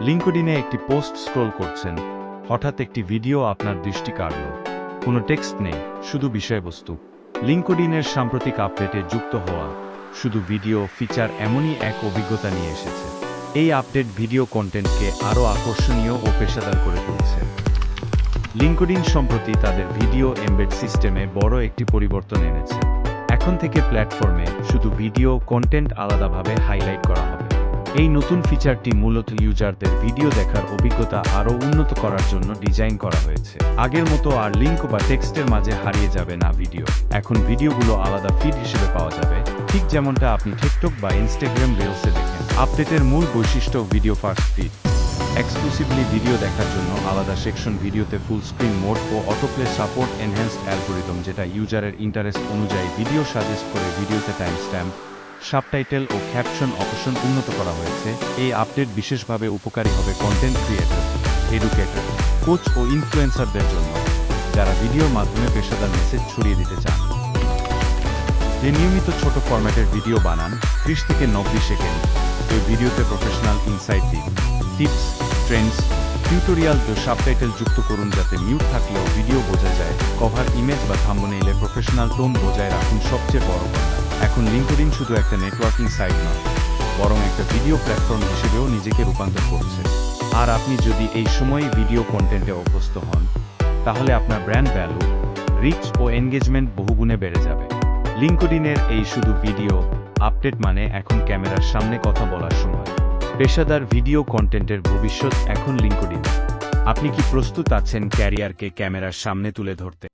লিঙ্কডিনে একটি post scroll করছেন। হঠাৎ একটি ভিডিও আপনার দৃষ্টি কাড়ল। কোনো টেক্সট নেই, শুধু বিষয়বস্তু। লিঙ্কডিনের সাম্প্রতিক আপডেটে যুক্ত হওয়া। শুধু ভিডিও, ফিচার এমনই এক অভিজ্ঞতা নিয়ে এসেছে। এই আপডেট ভিডিও কন্টেন্টকে আরও আকর্ষণীয় ও পেশাদার করে তুলছে। লিঙ্কডিন সম্প্রতি তাদের ভিডিও এমবেড সিস্টেমে বড় একটি পরিবর্তন এনেছে। এখন থেকে প্ল্যাটফর্মে শুধু ভিডিও, কন্টেন্ট আলাদাভাবে হাইলাইট করা হবে। এই নতুন ফিচারটি মূলত ইউজারদের ভিডিও দেখার অভিজ্ঞতা আরও উন্নত করার জন্য ডিজাইন করা হয়েছে। আগের মতো আর লিঙ্ক বা টেক্সটের মাঝে হারিয়ে যাবে না ভিডিও এখন ভিডিওগুলো আলাদা ফিড হিসেবে পাওয়া যাবে। ঠিক যেমনটা আপনি টিকটক বা ইনস্টাগ্রাম রিলসে দেখেন। আপডেটের মূল বৈশিষ্ট্য video first feed exclusively video দেখার জন্য আলাদা সেকশন ভিডিওতে ফুল স্ক্রিন মোড ও অটোপ্লে সাপোর্ট এনহ্যান্সড অ্যালগোরিদম যেটা ইউজারের ইন্টারেস্ট অনুযায়ী ভিডিও সাজেস্ট করে ভিডিওতে টাইম স্ট্যাম্প সাবটাইটেল ও ক্যাপশন অপশন উন্নত করা হয়েছে। এই আপডেট বিশেষভাবে উপকারী হবে কন্টেন্ট ক্রিয়েটর এডুকেটর কোচ ও ইনফ্লুয়েন্সারদের জন্য, যারা ভিডিওর মাধ্যমে পেশাদার মেসেজ ছড়িয়ে দিতে চান। যে নিয়মিত ছোট ফরম্যাটের ভিডিও বানান, ত্রিশ থেকে নব্বই সেকেন্ড। ওই ভিডিওতে প্রফেশনাল ইনসাইট দিন টিপস ট্রেন্ডস টিউটোরিয়াল ও সাবটাইটেল যুক্ত করুন যাতে মিউট থাকলেও ভিডিও বোঝা যায় কভার ইমেজ বা থাম্বনেইলে প্রফেশনাল টোন বজায় রাখুন সবচেয়ে বড় কথা। এখন লিঙ্কডিন শুধু একটা নেটওয়ার্কিং সাইট নয়, বরং একটা ভিডিও প্ল্যাটফর্ম হিসেবেও নিজেকে রূপান্তর করছে। আর আপনি যদি এই সময়ে ভিডিও কন্টেন্টে অভ্যস্ত হন, তাহলে আপনার ব্র্যান্ড ভ্যালু রিচ ও এনগেজমেন্ট বহুগুণে বেড়ে যাবে। লিঙ্কডিনের এই শুধু ভিডিও আপডেট মানে এখন ক্যামেরার সামনে কথা বলার সময়। পেশাদার ভিডিও কন্টেন্টের ভবিষ্যৎ এখন লিঙ্কডিন আপনি কি প্রস্তুত আছেন ক্যারিয়ারকে ক্যামেরার সামনে তুলে ধরতে?